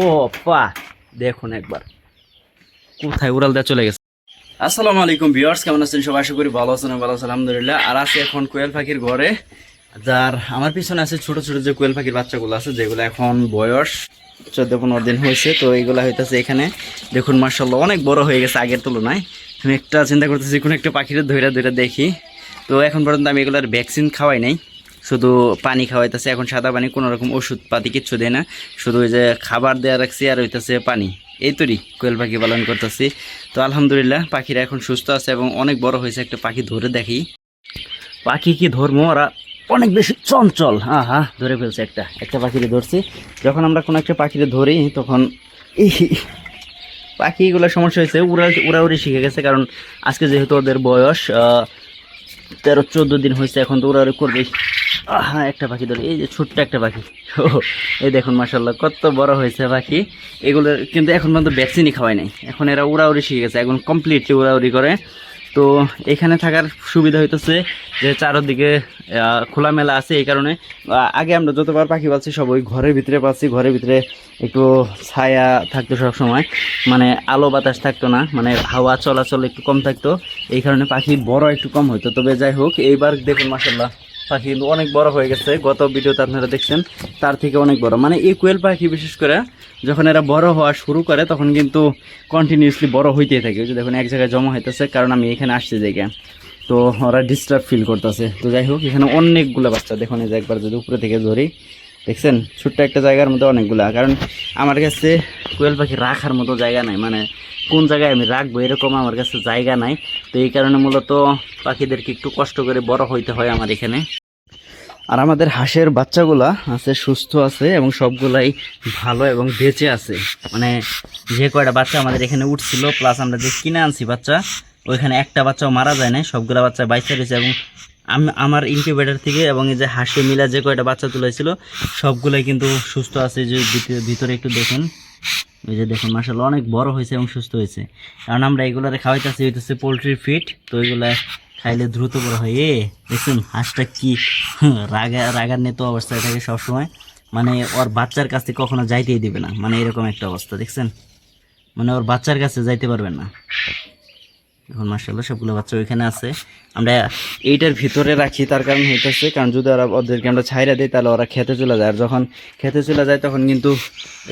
ও পা দেখুন একবার। কোথায় উড়াল দেওয়া চলে গেছে? আসসালামু আলাইকুম ভিউয়ার্স, কেমন আছেন সবাই? আশা করি ভালো আছেন ভালো আছেন, আলহামদুলিল্লাহ। আর আছে এখন কোয়েল পাখির ঘরে, যার আমার পিছনে আছে ছোট ছোট যে কোয়েল পাখির বাচ্চাগুলো আছে, যেগুলো এখন বয়স চোদ্দ পনেরো দিন হয়েছে, তো এইগুলো হইতেছে এখানে। দেখুন মার্শাল্লাহ অনেক বড় হয়ে গেছে আগের তুলনায়। আমি একটা চিন্তা করতেছি, কোনো একটা পাখির ধৈরা ধৈরা দেখি। তো এখন পর্যন্ত আমি এগুলোর ভ্যাকসিন খাওয়াই নাই। শুধু পানি খাওয়াইতেছে, এখন সাদা পানি কোনো রকম ওষুধ পাতি কিচ্ছু দেয় না। শুধু ওই যে খাবার দেওয়া রাখছি আর হইতেছে পানি। এই তৈরি কোয়েল পাখি পালন করতেছি। তো আলহামদুলিল্লাহ, পাখিরা এখন সুস্থ আছে এবং অনেক বড় হয়েছে একটা পাখি ধরে দেখি। পাখি কি ধর্ম? ওরা অনেক বেশি চঞ্চল। হ্যাঁ হ্যাঁ ধরে ফেলছে একটা। একটা পাখিরে ধরছি। যখন আমরা কোনো একটা পাখিরে ধরি, তখন এই পাখিগুলো সমস্যা হয়েছে উড়া উড়াউড়ি শিখে গেছে। কারণ আজকে যেহেতু ওদের বয়স তেরো, চোদ্দ দিন হয়েছে, এখন তো উড়াউড়ি করবেই। হ্যাঁ একটা পাখি ধরে। এই যে ছোট্ট একটা পাখি। ও, এই দেখুন মাসাল্লাহ কত বড় হয়েছে পাখি। এগুলো কিন্তু এখন পর্যন্ত ভ্যাকসিনই খাওয়াই নাই। এখন এরা উড়াউড়ি শিখে গেছে এখন কমপ্লিটলি উড়াউড়ি করে। তো এখানে থাকার সুবিধা হইতেছে যে চারদিকে খোলামেলা আছে এই কারণে। আগে আমরা যতবার পাখি পাচ্ছি সব ওই ঘরের ভিতরে পাচ্ছি ঘরের ভিতরে একটু ছায়া থাকতো সব সময় মানে আলো বাতাস থাকতো না মানে হাওয়া চলাচল একটু কম থাকতো। এই কারণে পাখি বড় একটু কম হইতো। তবে যাই হোক এইবার দেখুন মাসাল্লাহ পাখি কিন্তু অনেক বড় হয়ে গেছে। গত ভিডিওতে আপনারা দেখছেন, তার থেকে অনেক বড়। মানে এই কোয়েল পাখি, বিশেষ করে যখন এরা বড় হওয়া শুরু করে, তখন কিন্তু কন্টিনিউসলি বড় হইতেই থাকে। যে দেখুন, এক জায়গায় জমা হইতেছে, কারণ আমি এখানে আসছি জায়গা তো ওরা ডিস্টার্ব ফিল করতেছে। তো যাই হোক, এখানে অনেকগুলো বাচ্চা, দেখুন এই যে একবার যদি উপরে থেকে ধরি, দেখছেন? ছোট্ট একটা জায়গার মধ্যে অনেকগুলা। কারণ আমার কাছে কোয়েল পাখি রাখার মতো জায়গা নাই। মানে কোন জায়গায় আমি রাখব এরকম আমার কাছে জায়গা নাই। তো এই কারণে মূলত পাখিদেরকে একটু কষ্ট করে বড় হইতে হয় আমার এখানে। আর আমাদের হাঁসের বাচ্চাগুলা আছে, সুস্থ আছে এবং সবগুলাই ভালো এবং বেঁচে আছে। মানে যে কয়টা বাচ্চা আমাদের এখানে উঠছিল প্লাস আমরা যে কিনে আনছি বাচ্চা, ওইখানে একটা বাচ্চাও মারা যায় না সবগুলা বাচ্চা বাইচা রয়েছে এবং আমি আমার ইনকিউবেটার থেকে এবং এই যে হাঁসে মিলা যে কয়টা বাচ্চা তুলেছিল, সবগুলাই কিন্তু সুস্থ আছে। যে ভিতরে- একটু দেখুন। এই যে দেখুন মাসাল্লাহ অনেক বড় হয়েছে এবং সুস্থ হয়েছে। কারণ আমরা এগুলারে খাওয়াইতেছি, হইতেছে পোলট্রির ফিট তো এগুলা খাইলে দ্রুত বড় হয়। এ, দেখুন, হাঁসটা কি রাগা, রাগান্বিত অবস্থায় থাকে সবসময়। মানে ওর বাচ্চার কাছ কখনো যাইতেই দিবে না। মানে এরকম একটা অবস্থা, দেখছেন? মানে ওর বাচ্চার কাছে যাইতে পারবেন না। এখন মার্শাল্লাহ সবগুলো বাচ্চা ওইখানে আছে। আমরা এইটার ভিতরে রাখি, তার কারণ হইতেছে, কারণ যদি ওরা ওদেরকে আমরা ছাইরা দিই, তাহলে ওরা খেতে চলে যায়। আর যখন খেতে চলে যায়, তখন কিন্তু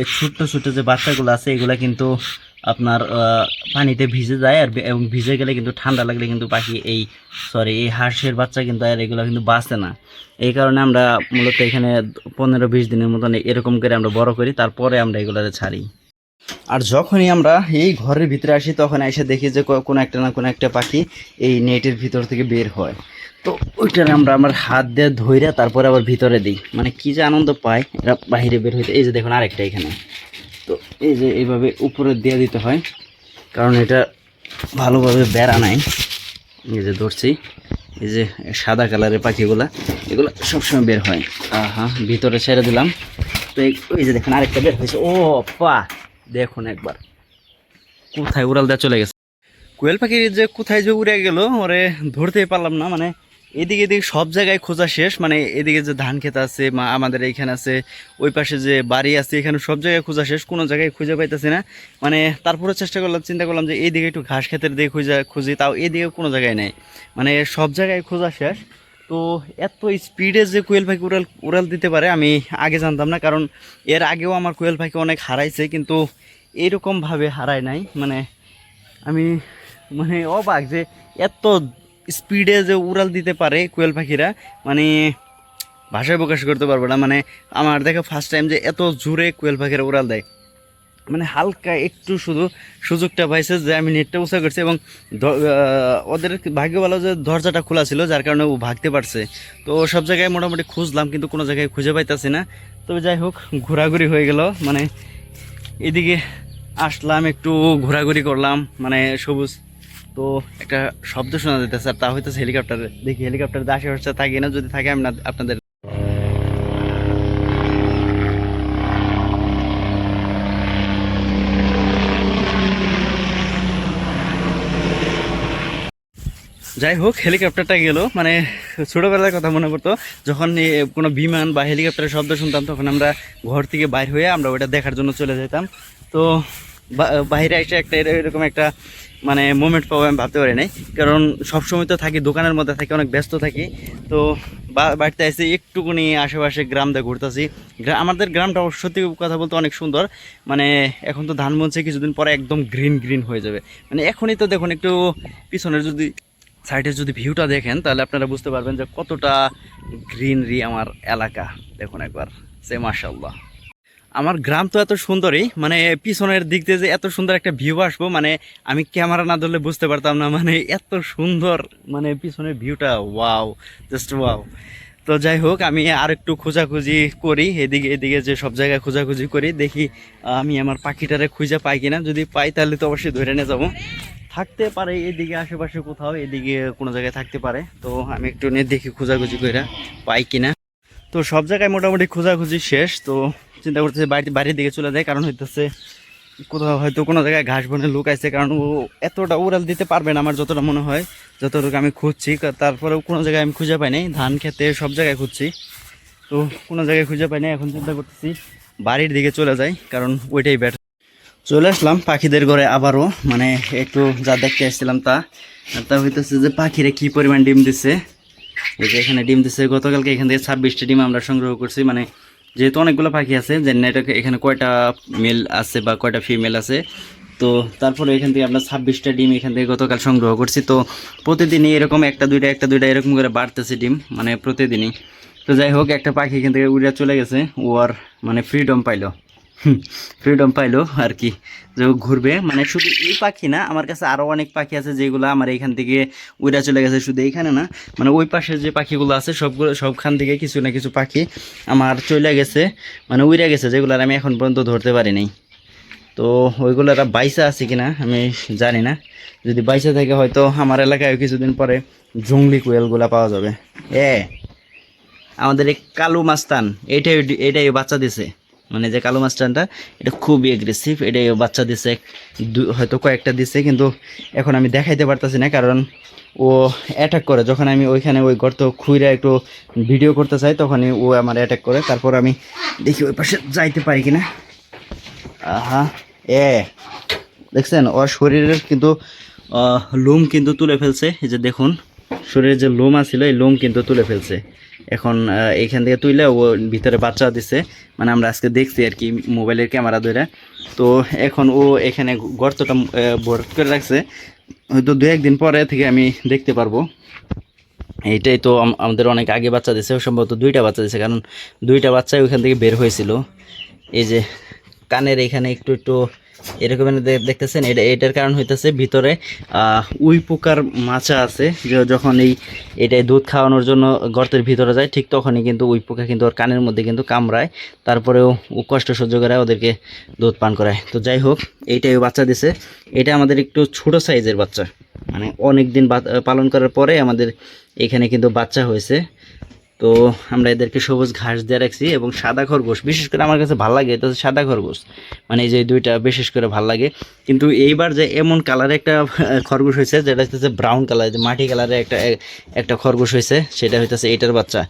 এই ছোট্ট ছোট্ট যে বাচ্চাগুলো আছে, এগুলা কিন্তু আপনার পানিতে ভিজে যায় আর এবং ভিজে গেলে কিন্তু ঠান্ডা লাগলে কিন্তু পাখি এই সরি এই হাঁসের বাচ্চা কিন্তু আর এগুলো কিন্তু বাঁচে না। এই কারণে আমরা মূলত এখানে পনেরো বিশ দিনের মতন এরকম করে আমরা বড় করি, তারপরে আমরা এগুলোরে ছাড়ি। আর যখনই আমরা এই ঘরের ভিতরে আসি, তখন এসে দেখি যে কোনো একটা না কোনো একটা পাখি এই নেটের ভিতর থেকে বের হয়। তো ওইটার আমরা আমার হাত দিয়ে ধইরা তারপরে আবার ভিতরে দিই। মানে কি যে আনন্দ পায়, এরা বাইরে বের হইতে। এই যে দেখুন আরেকটা এখানে। এই যে এইভাবে উপরে দিয়ে দিতে হয়, কারণ এটা ভালোভাবে বেড়া নাই। এই যে ধরছি, এই যে সাদা কালারের পাখিগুলো, এগুলো সবসময় বের হয়। হ্যাঁ ভিতরে ছেড়ে দিলাম। তো এই যে দেখুন, আরেকটা বের হয়েছে। ও পা দেখুন একবার। কোথায় উড়াল দেওয়া চলে গেছে? কোয়েল পাখি যে কোথায় যে উড়ে গেল, ওরে ধরতেই পারলাম না। মানে এদিকে এদিকে সব জায়গায় খোঁজা শেষ মানে এদিকে যে ধান ক্ষেত আছে, মা, আমাদের এইখানে আছে, ওই পাশে যে বাড়ি আছে, এখানে সব জায়গায় খোঁজা শেষ, কোনো জায়গায় খুঁজে পাইতেছি না। মানে তারপরে চেষ্টা করলাম, চিন্তা করলাম যে এইদিকে একটু ঘাস ক্ষেতের দিকে খুঁজে, খুঁজি, তাও এদিকে কোনো জায়গায় নেই। মানে সব জায়গায় খোঁজা শেষ। তো এত স্পিডে যে কোয়েল পাখি উড়াল উড়াল দিতে পারে, আমি আগে জানতাম না, কারণ এর আগেও আমার কোয়েল পাখি অনেক হারাইছে, কিন্তু এরকমভাবে হারায় নাই। মানে আমি মানে অবাক যে এত স্পিডে যে উড়াল দিতে পারে কোয়েল পাখিরা মানে ভাষায় প্রকাশ করতে পারব না। মানে আমার দেখা ফার্স্ট টাইম যে এত জোরে কোয়েল পাখিরা উড়াল দেয়। মানে হালকা একটু শুধু সুযোগটা পাইছে যে আমি নেটটা উঁচা করছি এবং ওদের ভাগ্য ভালো যে দরজাটা খোলা ছিল, যার কারণে ও ভাগতে পারছে। তো সব জায়গায় মোটামুটি খুঁজলাম, কিন্তু কোনো জায়গায় খুঁজে পাইতাছি না। তবে যাই হোক, ঘোরাঘুরি হয়ে গেল। মানে এদিকে আসলাম, একটু ঘোরাঘুরি করলাম। মানে সবুজ তো একটা শব্দ শোনা যেতেছে আর তা হইতেছে হেলিকপ্টার। দেখি হেলিকপ্টার আশেপাশে থাকে না, যদি থাকে আমি আপনাদের যাই হোক, হেলিকপ্টারটা গেল। মানে ছোটোবেলার কথা মনে পড়তো, যখন কোনো বিমান বা হেলিকপ্টারের শব্দ শুনতাম, তখন আমরা ঘর থেকে বাইর হয়ে আমরা ওটা দেখার জন্য চলে যেতাম তো বাইরে এসে একটা এরকম একটা মানে মোমেন্ট পাবো আমি ভাবতে পারি নাই। কারণ সবসময় তো থাকি, দোকানের মধ্যে থাকি, অনেক ব্যস্ত থাকি। তো বাড়িতে এসে একটুকুনি আশেপাশে গ্রাম দিয়ে ঘুরতেছি আমাদের গ্রামটা সত্যি কথা বলতে অনেক সুন্দর। মানে এখন তো ধান মনছে কিছুদিন পরে একদম গ্রিন গ্রিন হয়ে যাবে। মানে এখনই তো দেখুন, একটু পিছনের যদি সাইডে যদি ভিউটা দেখেন, তাহলে আপনারা বুঝতে পারবেন যে কতটা গ্রিনারি আমার এলাকা। দেখুন একবার, সে মাশাল্লাহ আমার গ্রাম তো এত সুন্দরই মানে পিছনের দিক দিয়ে যে এত সুন্দর একটা ভিউ আসব মানে আমি ক্যামেরা না ধরলে বুঝতে পারতাম না মানে এত সুন্দর মানে পিছনের ভিউটা ওয়াও জাস্ট ওয়াও তো যাই হোক, আমি আর একটু খোঁজাখুঁজি করি, এদিকে এদিকে যে সব জায়গায় খোঁজাখুঁজি করি, দেখি আমি আমার পাখিটারে খুঁজে পাই কিনা, যদি পাই তাহলে তো অবশ্যই ধরে নিয়ে যাব। থাকতে পারে এদিকে আশেপাশে কোথাও, এদিকে কোনো জায়গায় থাকতে পারে, তো আমি একটু নিয়ে দেখি খোঁজাখুঁজি করে পাই কিনা। তো সব জায়গায় মোটামুটি খোঁজাখুঁজি শেষ, তো চিন্তা করতেছে বাড়ি বাড়ির দিকে চলে যায়, কারণ হইতেছে কোথাও হয়তো কোনো জায়গায় ঘাস বনে লোক আছে কারণ ও এতটা উড়াল দিতে পারবে না আমার যতটা মনে হয়, যতটুকু আমি খুঁজছি। তারপরেও কোনো জায়গায় আমি খুঁজে পাই নাই, ধান খেতে সব জায়গায় খুঁজছি। তো কোনো জায়গায় খুঁজে পাই এখন চিন্তা করতেছি বাড়ির দিকে চলে যাই, কারণ ওইটাই বেটার চলে আসলাম পাখিদের ঘরে আবারও মানে একটু যা দেখতে এসেছিলাম তা। তা হইতেছে যে পাখিরা কী পরিমাণ ডিম দিচ্ছে এই যে এখানে ডিম দিচ্ছে গতকালকে এখান থেকে ছাব্বিশটা ডিম আমরা সংগ্রহ করছি মানে যেহেতু অনেকগুলো পাখি আছে, যে নেটে এখানে কয়টা মেল আছে বা কয়টা ফিমেল আছে, তো তারপরে এখান থেকে আমরা ছাব্বিশটা ডিম এখান থেকে গতকাল সংগ্রহ করছি। তো প্রতিদিনই এরকম একটা, দুইটা একটা, দুইটা এরকম করে বাড়তেছে ডিম মানে প্রতিদিনই। তো যাই হোক, একটা পাখি এখান থেকে উড়িয়া চলে গেছে, ও আর মানে ফ্রিডম পাইলো। ফ্রিডম পাইলো আর কি যে ঘুরবে মানে শুধু এই পাখি না, আমার কাছে আরও অনেক পাখি আছে যেগুলো আমার এইখান থেকে উড়া চলে গেছে, শুধু এইখানে না। মানে ওই পাশে যে পাখিগুলো আছে, সবগুলো, সবখান থেকে কিছু না কিছু পাখি আমার চলে গেছে মানে উড়ে গেছে যেগুলো আমি এখন পর্যন্ত ধরতে পারি নাই। তো ওইগুলো বাইসা আছে কিনা, আমি জানি না। যদি বাইসা থাকে, হয়তো আমার এলাকায় কিছুদিন পরে জঙ্গলি কোয়েলগুলা পাওয়া যাবে। এ, আমাদের এই কালু মাস্তান, এইটাই এটাই বাচ্চা দিছে। মানে যে কালো মাস্টারটা এটা খুবই এগ্রেসিভ এটা বাচ্চা দিছে হয়তো কয়েকটা দিছে, কিন্তু এখন আমি দেখাইতে পারতাছি না, কারণ ও অ্যাটাক করে। যখন আমি ওইখানে ওই গর্ত খুঁড়ে একটু ভিডিও করতে চাই, তখনই ও আমার অ্যাটাক করে। তারপর আমি দেখি ওই পাশে যাইতে পারি কিনা। আহা, এ, দেখছেন? ওর শরীরের কিন্তু লোম কিন্তু তুলে ফেলছে, এই যে দেখুন। শরীরের যে লোম আছিল, এই লোম কিন্তু তুলে ফেলছে। এখন এইখান থেকে তুইলে ও ভিতরে বাচ্চা দিছে। মানে আমরা আজকে দেখছি আর কি মোবাইলের ক্যামেরা ধরে। তো এখন ও এখানে গর্তটা ভরাট করে রাখছে। হয়তো দু একদিন পরে থেকে আমি দেখতে পারব। এইটাই তো আমাদের অনেক আগে বাচ্চা দিছে, সম্ভবত দুইটা বাচ্চা দিছে। কারণ দুইটা বাচ্চাই ওইখান থেকে বের হয়েছিল। এই যে কানের এখানে একটু একটু এরকম দেখতেছেন, এটা এটার কারণ হইতেছে ভিতরে উই পোকার মাছা আছে, যে যখন এই এটাই দুধ খাওয়ানোর জন্য গর্তের ভিতরে যায়, ঠিক তখনই কিন্তু উই পোকা কিন্তু ওর কানের মধ্যে কিন্তু কামড়ায়, তারপরেও কষ্ট সহ্য করে ওদেরকে দুধ পান করায়। তো যাই হোক, এইটাই বাচ্চা দিছে। এটা আমাদের একটু ছোট সাইজের বাচ্চা মানে অনেক দিন পালন করার পরে আমাদের এখানে কিন্তু বাচ্চা হয়েছে। তো আমরা এদেরকে সবুজ ঘাস দিয়ে রাখছি এবং সাদা খরগোশ, বিশেষ করে আমার কাছে ভালো লাগে, এটা হচ্ছে সাদা খরগোশ। মানে এই যে দুইটা বিশেষ করে ভালো লাগে। কিন্তু এইবার যে এমন কালারের একটা খরগোশ হয়েছে, যেটা হচ্ছে ব্রাউন কালার যে মাটি কালারের একটা একটা খরগোশ হয়েছে, সেটা হইতেছে এটার বাচ্চা।